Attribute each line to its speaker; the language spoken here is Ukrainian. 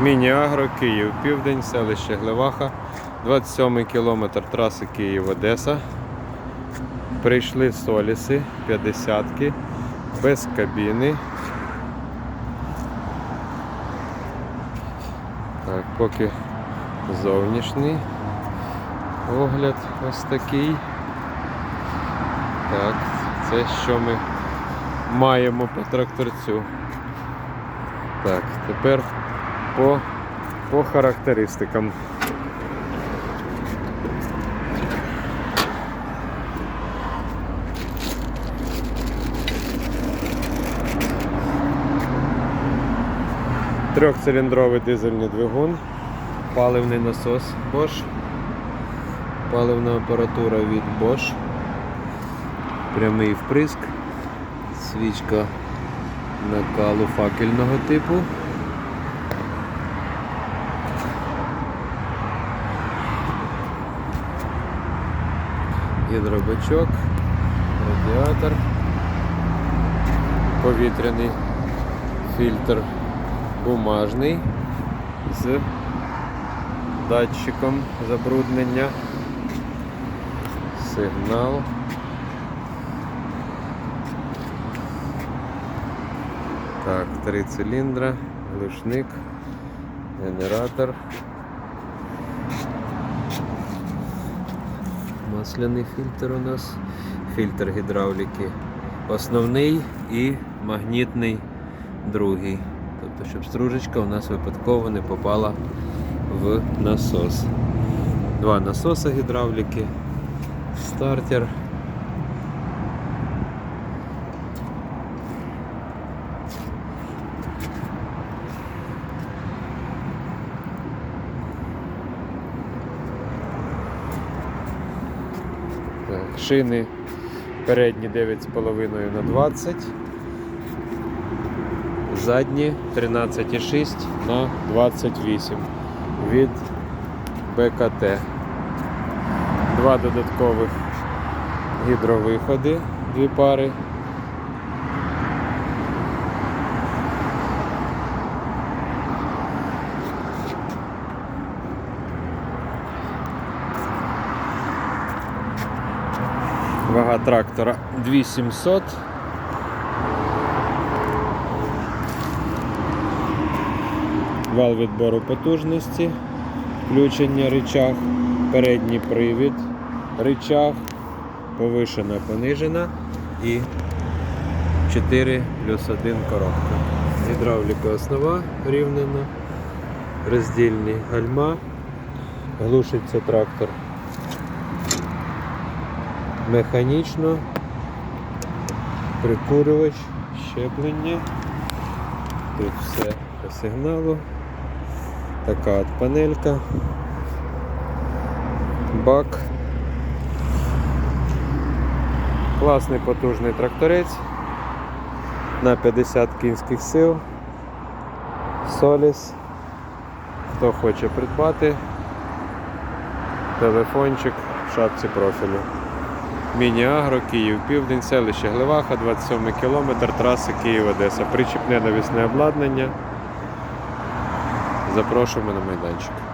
Speaker 1: Міні-Агро, Київ, Південь, селище Глеваха, 27 кілометр траси Київ-Одеса. Прийшли соліси 50-ки, без кабіни. Так, поки зовнішній огляд ось такий. Так, це що ми маємо по тракторцю. Так, тепер по, по характеристикам. Трьохциліндровий дизельний двигун, паливний насос Bosch, паливна апаратура від Bosch, прямий вприск, свічка накалу факельного типу. Гідробачок, радіатор, повітряний фільтр бумажний з датчиком забруднення, сигнал. Так, три циліндра, глушник, генератор. Масляний фільтр у нас, фільтр гідравліки основний і магнітний другий. Тобто, щоб стружечка у нас випадково не попала в насос. Два насоси гідравліки, стартер. Шини передні 9,5 на 20, задні 13,6 на 28 від БКТ. Два додаткових гідровиходи, дві пари. Вага трактора 2700. Вал відбору потужності, включення рычаг, передній привід, рычаг, повишена, понижена. І 4 плюс 1 коробка. Гідравліка основа рівнена, роздільні гальма, глушиться трактор механічно, прикурювач, щеплення. Тут все по сигналу. Така от панелька. Бак. Класний потужний тракторець на 50 кінських сил. Соліс. Хто хоче придбати, телефончик в шапці профілю. Міні-Агро, Київ, Південь, селище Глеваха, 27 кілометр траси Київ-Одеса. Причіпне навісне обладнання. Запрошуємо на майданчик.